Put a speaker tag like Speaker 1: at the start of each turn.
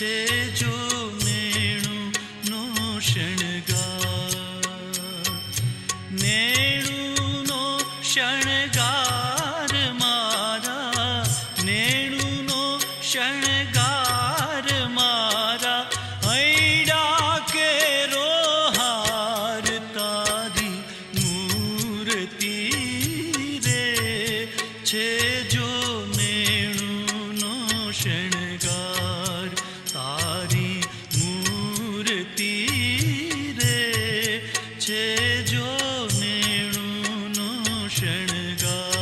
Speaker 1: છે જો નેણુનો શણગાર નેણુનો શણગાર મારા નેણુનો શણગાર મારા. હૈડા કેરો હાર તારી મૂર્તિ നൽകാം